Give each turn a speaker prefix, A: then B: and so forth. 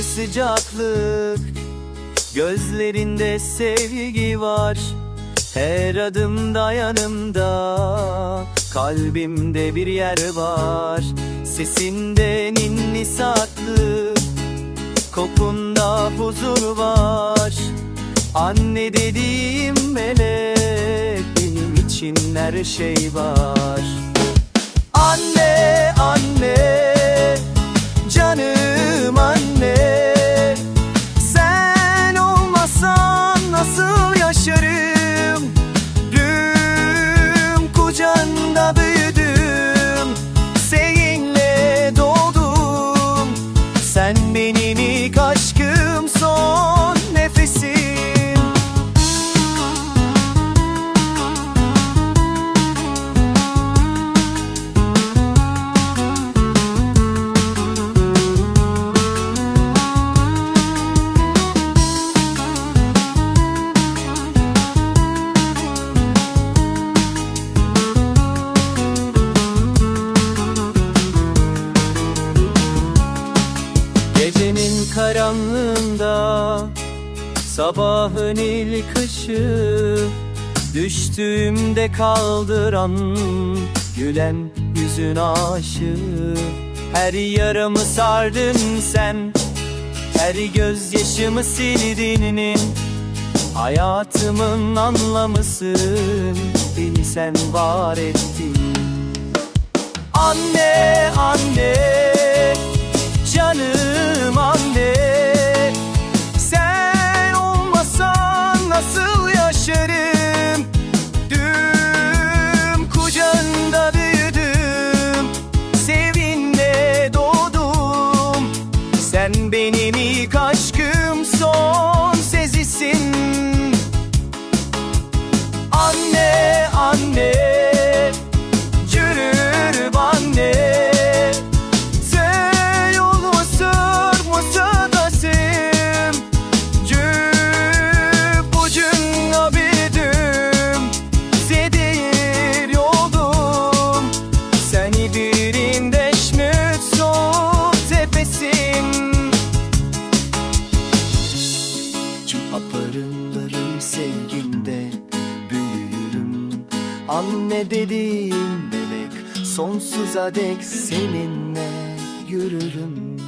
A: sıcaklık Gözlerinde sevgi var. Her adımda yanımda Kalbimde bir yer var. Sesinde ninni saklı Kokunda huzur var. Anne dediğim melek Benim için her şey var. Anne soon Sabahın ilk ışığı Düştüğümde kaldıran Gülen yüzün aşığı. Her yaramı sardın sen Her gözyaşımı sildin Hayatımın anlamısın Beni sen var ettin. Anne, anne Sen benim Anne dediğim melek sonsuza dek seninle yürürüm